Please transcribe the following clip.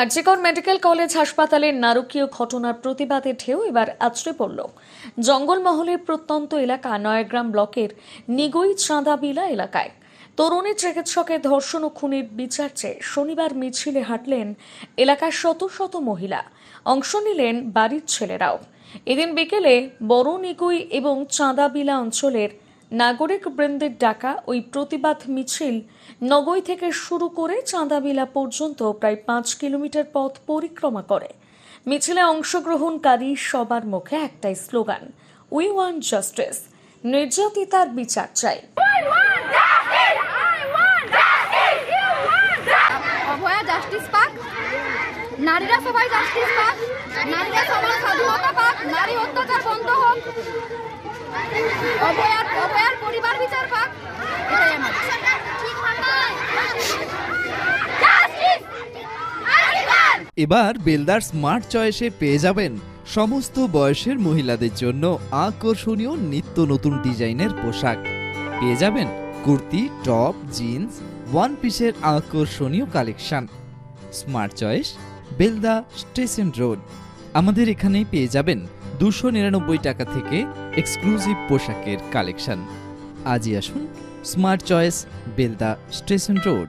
RG Kar medical college, হাসপাতালের নারকীয় ঘটনার প্রতিবাদে ঢেউ এবার আছড়ে পড়ল। জঙ্গলমহলের প্রত্যন্ত এলাকা নয়াগ্রাম ব্লকের নিগই চাঁদাবিলা এলাকায়। তরুণী চিকিৎসকের ধর্ষণ ও খুনের বিচার চেয়ে শনিবার মিছিলে হাঁটলেন এলাকার শত শত মহিলা। অংশ নিলেন বাড়ির ছেলেরাও। এদিন বিকেলে বড় নিগুই এবং চাঁদাবিলা অঞ্চলের নাগরিক বৃন্দের ডাকা ওই প্রতিবাদ মিছিল নগই থেকে শুরু করে চাঁদাবিলা পর্যন্ত প্রায় পাঁচ কিলোমিটার পথ পরিক্রমা করে। মিছিলে অংশগ্রহণকারী সবার মুখে একটাই স্লোগান উই ওয়ান্ট জাস্টিস নির্যাতিতার বিচার চাই। নারীরা সবাই জাস্টিস পাক, নারীরা স্বাধীনতা পাক, নারী অত্যাচার বন্ধ হোক। অভয়ার পরিবার বিচার পাক। এটাই আমার। এবার বেলদার স্মার্ট চয়েসে পেয়ে যাবেন সমস্ত বয়সের মহিলাদের জন্য আকর্ষণীয় নিত্য নতুন ডিজাইনের পোশাক। পেয়ে যাবেন কুর্তি, টপ, জিন্স ওয়ান পিসের আকর্ষণীয় collection. Smart choice Belda station road. আমাদের এখানেই পেয়ে যাবেন দুশো টাকা থেকে এক্সক্লুসিভ পোশাকের কালেকশন। আজই আসুন। Smart choice Belda station road